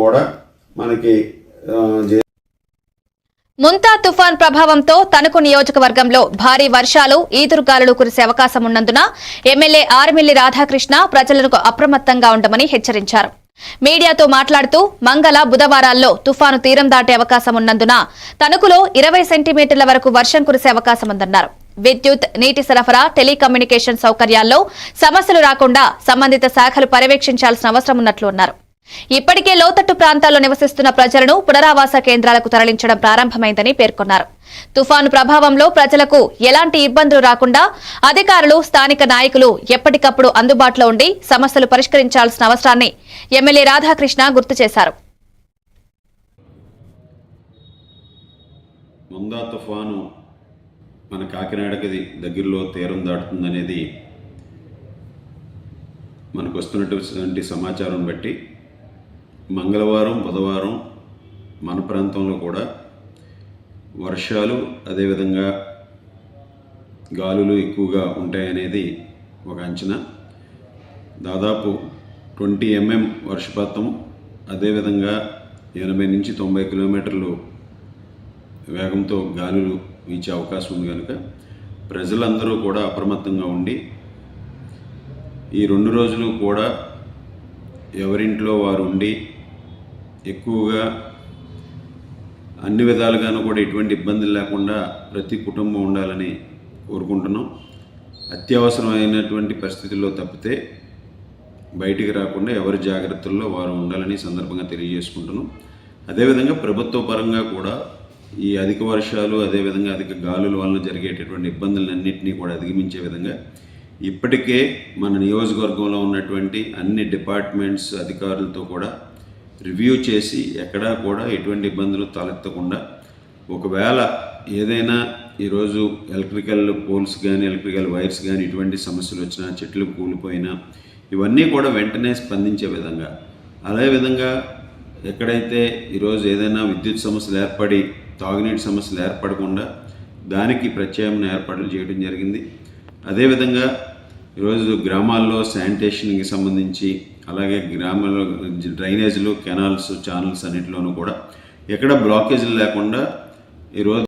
కూడా మనకి ముంతా తుఫాన్ ప్రభావంతో తణుకు నియోజకవర్గంలో భారీ వర్షాలు ఈదురుగాలులు కురిసే అవకాశం ఉన్నందున ఎమ్మెల్యే ఆర్మిల్లి రాధాకృష్ణ ప్రజలకు అప్రమత్తంగా ఉండమని హెచ్చరించారు. మీడియాతో మాట్లాడుతూ మంగళ బుధవారాల్లో తుఫాను తీరం దాటే అవకాశం ఉన్నందున తణుకులో ఇరవై సెంటీమీటర్ల వరకు వర్షం కురిసే అవకాశం ఉందన్నారు. విద్యుత్ నీటి సరఫరా టెలికమ్యూనికేషన్ సౌకర్యాల్లో సమస్యలు రాకుండా సంబంధిత శాఖలు పర్యవేక్షించాల్సిన అవసరం ఉన్నట్లు అన్నారు. ఇప్పటికే లోతట్టు ప్రాంతాల్లో నివసిస్తున్న ప్రజలను పునరావాస కేంద్రాలకు తరలించడం ప్రారంభమైందని పేర్కొన్నారు. తుఫాను ప్రభావంలో ప్రజలకు ఎలాంటి ఇబ్బందులు రాకుండా అధికారులు స్థానిక నాయకులు ఎప్పటికప్పుడు అందుబాటులో ఉండి సమస్యలు పరిష్కరించాల్సిన అవసరాన్ని ఎమ్మెల్యే రాధాకృష్ణ గుర్తు చేశారు. ముందా తుఫాను మన కాకినాడకి దగ్గరలో తీరం దాటుతుందనేది మనకు వస్తున్నటువంటి సమాచారం బట్టి మంగళవారం బుధవారం మన ప్రాంతంలో కూడా వర్షాలు అదేవిధంగా గాలులు ఎక్కువగా ఉంటాయనేది ఒక అంచనా. దాదాపు ట్వంటీ ఎంఎం వర్షపాతం అదేవిధంగా ఎనభై నుంచి తొంభై కిలోమీటర్లు వేగంతో గాలులు వీచే అవకాశం ఉంది కనుక ప్రజలందరూ కూడా అప్రమత్తంగా ఉండి ఈ రెండు రోజులు కూడా ఎవరింట్లో వారు ఉండి ఎక్కువగా అన్ని విధాలుగాను కూడా ఎటువంటి ఇబ్బందులు లేకుండా ప్రతి కుటుంబం ఉండాలని కోరుకుంటున్నాం. అత్యవసరమైనటువంటి పరిస్థితుల్లో తప్పితే బయటికి రాకుండా ఎవరి జాగ్రత్తల్లో వారు ఉండాలని సందర్భంగా తెలియజేసుకుంటున్నాం. అదేవిధంగా ప్రభుత్వ పరంగా కూడా ఈ అధిక వర్షాలు అదేవిధంగా అధిక గాలుల వలన జరిగేటటువంటి ఇబ్బందులన్నింటినీ కూడా అధిగమించే విధంగా ఇప్పటికే మన నియోజకవర్గంలో ఉన్నటువంటి అన్ని డిపార్ట్మెంట్స్ అధికారులతో కూడా రివ్యూ చేసి ఎక్కడా కూడా ఎటువంటి ఇబ్బందులు తలెత్తకుండా ఒకవేళ ఏదైనా ఈరోజు ఎలక్ట్రికల్ పోల్స్ కానీ ఎలక్ట్రికల్ వైర్స్ కానీ ఇటువంటి సమస్యలు వచ్చినా చెట్లు కూలిపోయినా ఇవన్నీ కూడా వెంటనే స్పందించే విధంగా. అదేవిధంగా ఎక్కడైతే ఈరోజు ఏదైనా విద్యుత్ సమస్యలు ఏర్పడి తాగునీటి సమస్యలు ఏర్పడకుండా దానికి ప్రత్యామ్నాయ ఏర్పాట్లు చేయడం జరిగింది. అదేవిధంగా ఈరోజు గ్రామాల్లో శానిటేషన్కి సంబంధించి అలాగే గ్రామాల్లో డ్రైనేజీలు కెనాల్స్ ఛానల్స్ అన్నింటిలోనూ కూడా ఎక్కడ బ్లాకేజీలు లేకుండా ఈరోజు